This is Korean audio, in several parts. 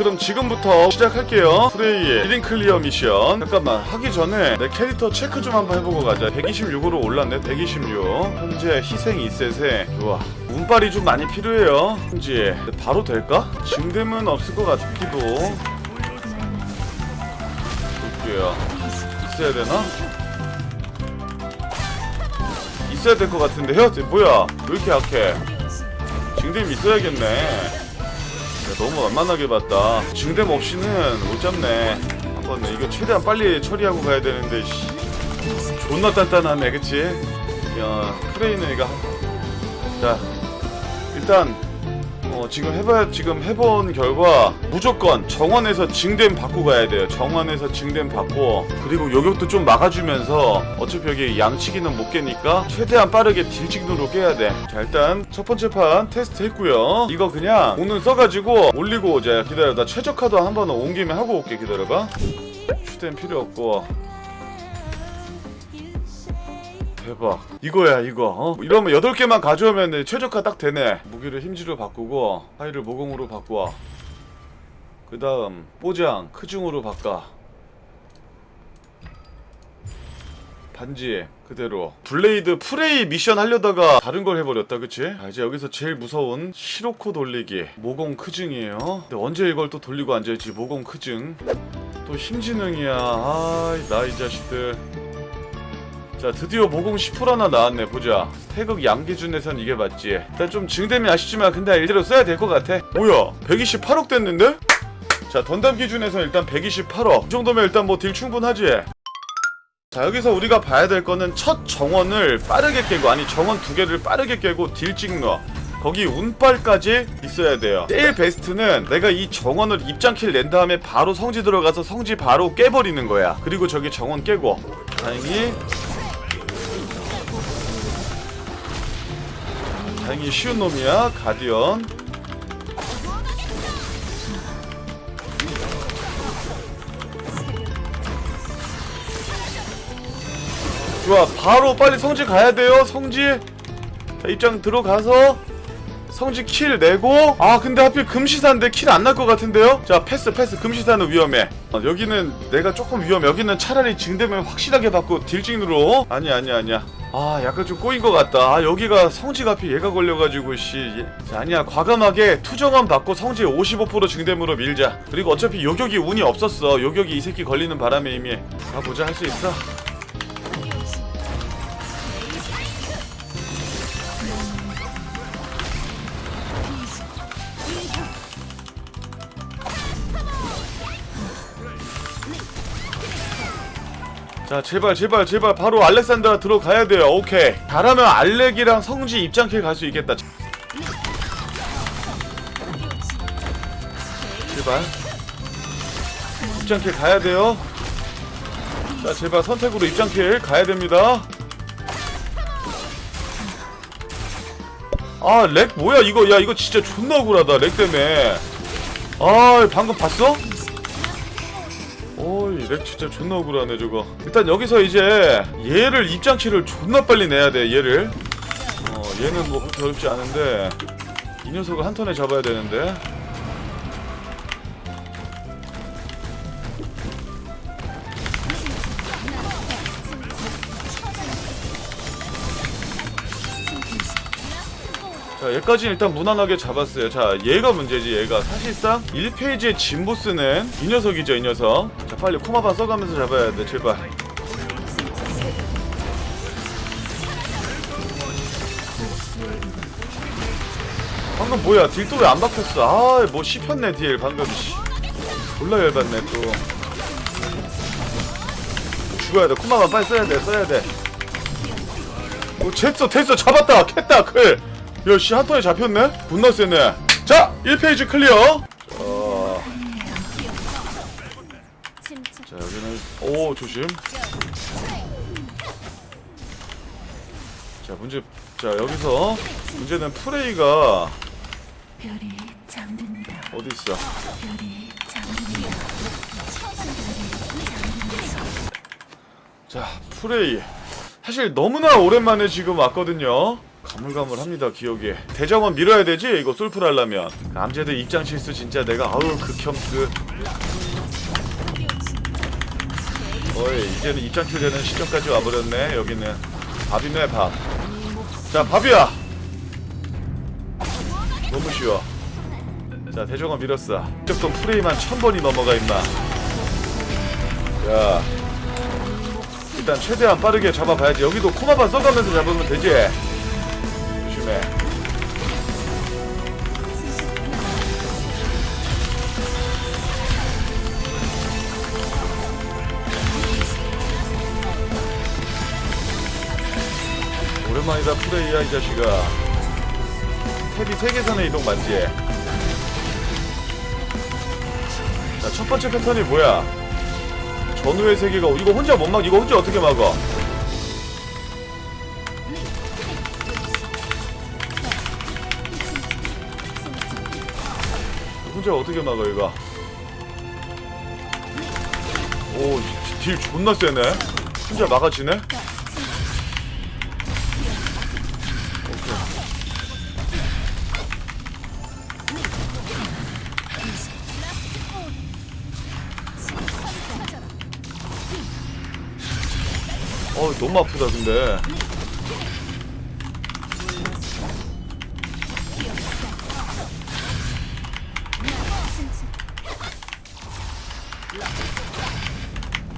그럼 지금부터 시작할게요. 프레이의 1인 클리어 미션. 잠깐만 하기 전에 내 캐릭터 체크 좀 한번 해보고 가자. 126으로 올랐네 126 현재 희생 2셋에 좋아. 운빨이 좀 많이 필요해요. 현지 바로 될까? 증dem은 없을 것 같기도. 볼게요. 있어야 되나? 있어야 될 것 같은데 헤어지 뭐야? 왜 이렇게 약해? 증dem 있어야겠네. 야, 너무 만만하게 봤다 증dem 없이는 못 잡네 한번 이거 최대한 빨리 처리하고 가야 되는데 씨. 존나 단단하네 그치? 야 프레이는 이거 한- 자 일단 어, 지금 해봐 지금 해본 결과 무조건 정원에서 증dem 받고 가야 돼요. 정원에서 증dem 받고 그리고 요격도 좀 막아주면서 어차피 여기 양치기는 못 깨니까 최대한 빠르게 딜찍누로 깨야 돼. 자 일단 첫 번째 판 테스트 했고요. 이거 그냥 오늘 써가지고 올리고 오자. 기다려 나 최저카도 한번 온 김에 하고 올게 기다려봐. 휴대는 필요 없고 대박. 이거야 이거. 어? 이러면 8개만 가져오면 최저가 딱 되네. 무기를 힘지로 바꾸고 파일을 모공으로 바꾸어 그 다음 뽀장 크중으로 바꿔. 반지 그대로. 블레이드 프레이 미션 하려다가 다른 걸 해버렸다 그치? 자 이제 여기서 제일 무서운 시로코 돌리기. 모공 크증이에요. 근데 언제 이걸 또 돌리고 앉아있지 모공 크증 또 힘지능이야. 아이 나이 자식들 자 드디어 모공 10%나 나왔네. 보자. 태극 양 기준에선 이게 맞지. 일단 좀 증dem이 아쉽지만 근데 일대로 써야 될 것 같아. 뭐야? 128억 됐는데? 자 던담 기준에선 일단 128억. 이 정도면 일단 뭐 딜 충분하지? 자 여기서 우리가 봐야 될 거는 첫 정원을 빠르게 깨고 아니 정원 두 개를 빠르게 깨고 딜 찍는 거기 운빨까지 있어야 돼요. 제일 베스트는 내가 이 정원을 입장킬 낸 다음에 바로 성지 들어가서 성지 바로 깨버리는 거야. 그리고 저기 정원 깨고. 다행히 다행히 쉬운 놈이야 가디언. 좋아 바로 빨리 성지 가야 돼요 성지 자 입장 들어가서 성지 킬 내고. 아 근데 하필 금시사인데 킬 안 날 것 같은데요? 자 패스 패스. 금시사는 위험해. 어, 여기는 내가 조금 위험해. 여기는 차라리 증되면 확실하게 받고 딜 찍으로. 아니야 아니야 아니야 아 약간 좀 꼬인 것 같다. 아 여기가 성지가 하필 얘가 걸려가지고 씨. 얘- 자, 아니야. 과감하게 투정함 받고 성지 55% 증dem으로 밀자. 그리고 어차피 요격이 운이 없었어. 요격이 이 새끼 걸리는 바람에 이미 가보자. 할 수 있어 자 제발 제발 제발 바로 알렉산드라 들어가야 돼요. 오케이. 잘하면 알렉이랑 성지 입장길 갈수 있겠다. 제발. 입장길 가야 돼요. 자 제발 선택으로 입장길 가야 됩니다. 아 렉 뭐야 이거? 야 이거 진짜 존나 억울하다 렉 때문에. 아 방금 봤어? 어이 렉 진짜 존나 억울하네 저거. 일단 여기서 이제 얘를 입장키를 존나 빨리 내야 돼 얘를. 어 얘는 뭐 그렇게 어렵지 않은데 이 녀석을 한 턴에 잡아야 되는데 자 얘까지는 일단 무난하게 잡았어요. 자 얘가 문제지 얘가. 사실상 1페이지의 진보스는 이 녀석이죠 이 녀석. 자 빨리 코마바 써가면서 잡아야 돼. 제발. 방금 뭐야? 딜도 왜 안 박혔어? 아뭐 씹혔네 딜 방금. 씨. 졸라 열받네 또. 죽어야 돼. 코마바 빨리 써야 돼 써야 돼. 어, 됐어 됐어. 잡았다 캤다 클 야 씨 한 턴에 잡혔네? 존나 세네. 자 1페이지 클리어. 어... 자 여기는 오 조심. 자 문제 자 여기서 문제는 프레이가 별이 잠든다. 어디 있어? 별이 잠든다. 자 프레이. 사실 너무나 오랜만에 지금 왔거든요 가물가물합니다 기억이 대정원 밀어야 되지? 이거 솔플 하려면. 남자들 입장 실수 진짜 내가. 아우 극혐스 어이 이제는 입장킬 되는 시점까지 와버렸네 여기는. 밥이네 밥자 밥이야! 너무 쉬워. 자 대정원 밀었어. 무조건 프레임만 천 번이 넘어가 임마. 야. 일단 최대한 빠르게 잡아봐야지. 여기도 코마반 써가면서 잡으면 되지 조심해 오랜만이다 프레이야 이 자식아 탭이 세계선의 이동 맞지? 자, 첫 번째 패턴이 뭐야? 전후의 세계가 이거 혼자 못 막, 이거 혼자 어떻게 막아? 혼자 어떻게 막아 이거? 오, 딜 존나 세네. 혼자 막아지네. 어 너무 아프다 근데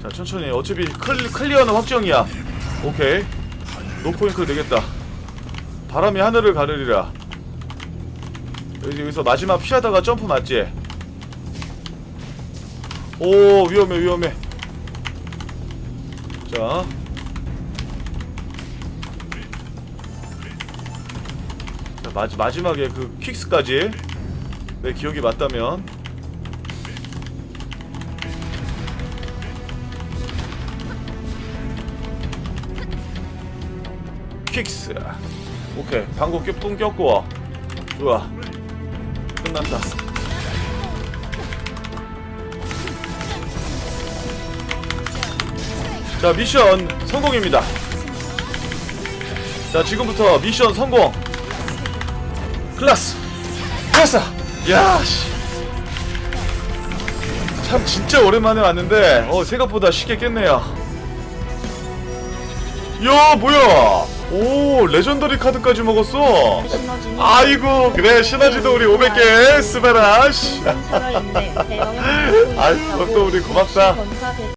자 천천히. 어차피 클리, 클리어는 확정이야. 오케이. 노포인크 되겠다. 바람이 하늘을 가르리라. 여기, 여기서 마지막 피하다가 점프 맞지? 오 위험해 위험해. 자. 자, 마지, 마지막에 그 킥스까지. 내 기억이 맞다면 킥스. 오케이 방구 껴, 꼈고 좋아. 끝났다. 자 미션 성공입니다. 자 지금부터 미션 성공. 클라스. 클라스. 야씨. 참 진짜 오랜만에 왔는데 어 생각보다 쉽게 깼네요. 야 뭐야 오 레전더리 카드까지 먹었어. 시너지는 아이고 그래 시너지도 우리 500개 스베라시. 살아있네. 대형형 아이고 또 우리 고맙다. 대